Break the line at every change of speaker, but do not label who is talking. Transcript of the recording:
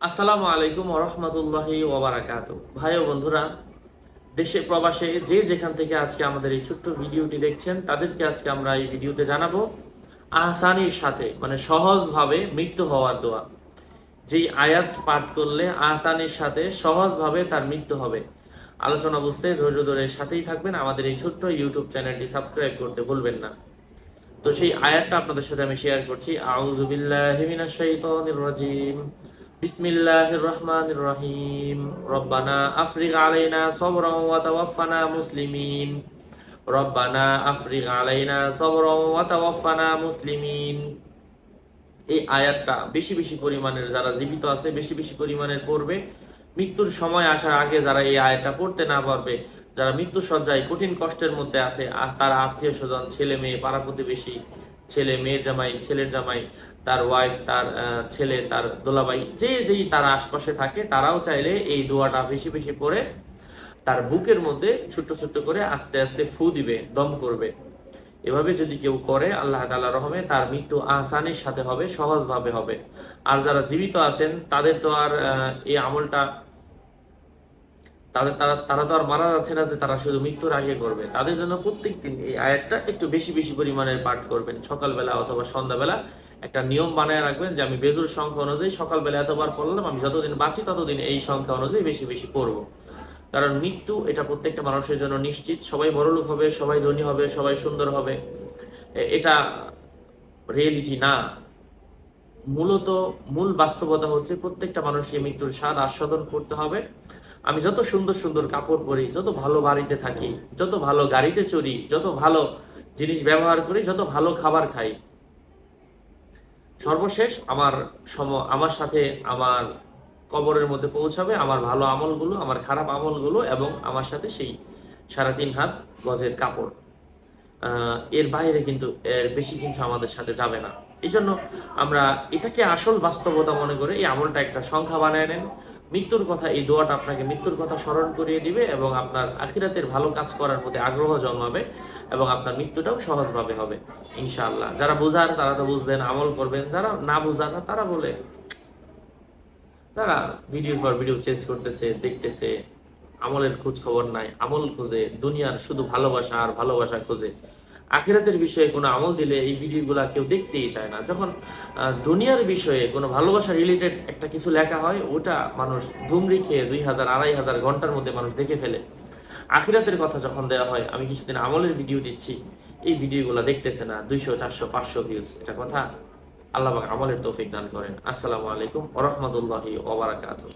আসসালামু আলাইকুম ওরহমতুল্লাহি ওবারাকাত। ভাই ও বন্ধুরা, দেশে প্রবাসে যে যেখান থেকে আজকে আমাদের এই ছোট্ট ভিডিওটি দেখছেন, তাদেরকে আজকে আমরা এই ভিডিওতে জানাব আহসানির সাথে মানে সহজভাবে মৃত্যু হওয়ার দোয়া। যেই আয়াত পাঠ করলে আহসানির সাথে সহজভাবে তার মৃত্যু হবে। আলোচনা বুঝতে ধৈর্য ধরে সাথেই থাকবেন, আমাদের এই ছোট্ট ইউটিউব চ্যানেলটি সাবস্ক্রাইব করতে ভুলবেন না। তো সেই আয়াতটা আপনাদের সাথে আমি শেয়ার করছি। আউযু বিল্লাহি মিনাশ রাজিম। বিসমিল্লাহির রহমানির রহিম রব্বানা আফরিগ আলাইনা সাবরান ওয়া তাওয়াফফানা মুসলিমিন। রব্বানা আফরিগ আলাইনা সাবরান ওয়া তাওয়াফফানা মুসলিমিন। এই আয়াতটা বেশি বেশি পরিমাণের যারা জীবিত আছে, বেশি বেশি পরিমাণের পড়বে। মৃত্যুর সময় আসার আগে যারা এই আয়াতটা পড়তে না পারবে, যারা মৃত্যু সজ্জায় কঠিন কষ্টের মধ্যে আছে, আর তার আত্মীয় স্বজন, ছেলে মেয়ে, পাড়া প্রতিবেশী ছেলে, মেয়ের জামাই, ছেলের জামাই, তার ওয়াইফ তার ছেলে, তার দোলাবাই, যে যেই তার আশপাশে থাকে, তারাও চাইলে এই দোয়াটা বেশি বেশি পড়ে তার বুকের মধ্যে ছোট্ট ছোট্ট করে আস্তে আস্তে ফু দিবে, দম করবে। এভাবে যদি কেউ করে, আল্লাহ তাআলা রহমে তার মৃত্যু আহসানির সাথে হবে, সহজভাবে হবে। আর যারা জীবিত আছেন, তাদের তো আর এই আমলটা তাদের, তারা তারা তো আর মারা যাচ্ছে না যে তারা শুধু মৃত্যুর আগে করবে। তাদের জন্য প্রত্যেক দিন এই আয়াতটা একটু বেশি বেশি পরিমাণের পাঠ করবেন। সকালবেলা অথবা সন্ধ্যাবেলা একটা নিয়ম বানায় রাখবেন যে আমি বেজুর সংখ্যা অনুযায়ী সকালবেলা এতবার পড়লাম, আমি যতদিন বাঁচি ততদিন এই সংখ্যা অনুযায়ী বেশি বেশি পড়ব। কারণ মৃত্যু এটা প্রত্যেকটা মানুষের জন্য নিশ্চিত। সবাই বড়লোক হবে, সবাই ধনী হবে, সবাই সুন্দর হবে। এটা রিয়েলিটি না। মূলত মূল বাস্তবতা হচ্ছে প্রত্যেকটা মানুষকে মৃত্যুর স্বাদ আস্বাদন করতে হবে। আমি যত সুন্দর সুন্দর কাপড় পরি, যত ভালো বাড়িতে থাকি, যত ভালো গাড়িতে চড়ি, যত ভালো জিনিস ব্যবহার করি, যত ভালো খাবার খাই। সর্বশেষ আমার সম, আমার সাথে আমার কবরের মধ্যে পৌঁছাবে আমার ভালো আমলগুলো, আমার খারাপ আমলগুলো এবং আমার সাথে সেই সাড়ে তিন হাত গজের কাপড়। এর বাইরে কিন্তু এর বেশি কিন্তু আমাদের সাথে যাবে না। এই জন্য আমরা এটাকে আসল বাস্তবতা মনে করে এই আমলটা একটা সংখ্যা বানায় নেন। মৃত্যুর কথা, এই দোয়াটা আপনাকে মৃত্যুর কথা স্মরণ করিয়ে দিবে এবং আপনার আখিরাতের ভালো কাজ করার প্রতি আগ্রহ জন্মাবে এবং আপনার মৃত্যুটাও সহজভাবে হবে, ইনশাআল্লাহ। যারা বুঝার, তারা তো বুঝবেন, আমল করবেন। যারা না বুঝার না তারা বলে, তারা ভিডিওর পর ভিডিও চেঞ্জ করতেছে, দেখতেছে, আমলের খোঁজ খবর নাই, আমল খোঁজে, দুনিয়ার শুধু ভালোবাসা আর ভালোবাসা খোঁজে। আখিরাতের বিষয়ে কোনো আমল দিলে এই ভিডিওগুলা কেউ দেখতেই চায় না। যখন দুনিয়ার বিষয়ে কোনো ভালোবাসা রিলেটেড একটা কিছু লেখা হয়, ওটা মানুষ ধুমরি খেয়ে দুই হাজার, আড়াই হাজার ঘণ্টার মধ্যে মানুষ দেখে ফেলে। আখিরাতের কথা যখন দেওয়া হয়, আমি কিছুদিন আমলের ভিডিও দিচ্ছি, এই ভিডিওগুলো দেখতেছে না, দুইশো, চারশো, পাঁচশো ভিউজ এটা কথা আল্লাহ আমলের তৌফিক দান করেন। আসসালামু আলাইকুম ওরহমতুল্লাহি ওবারাকাতুহ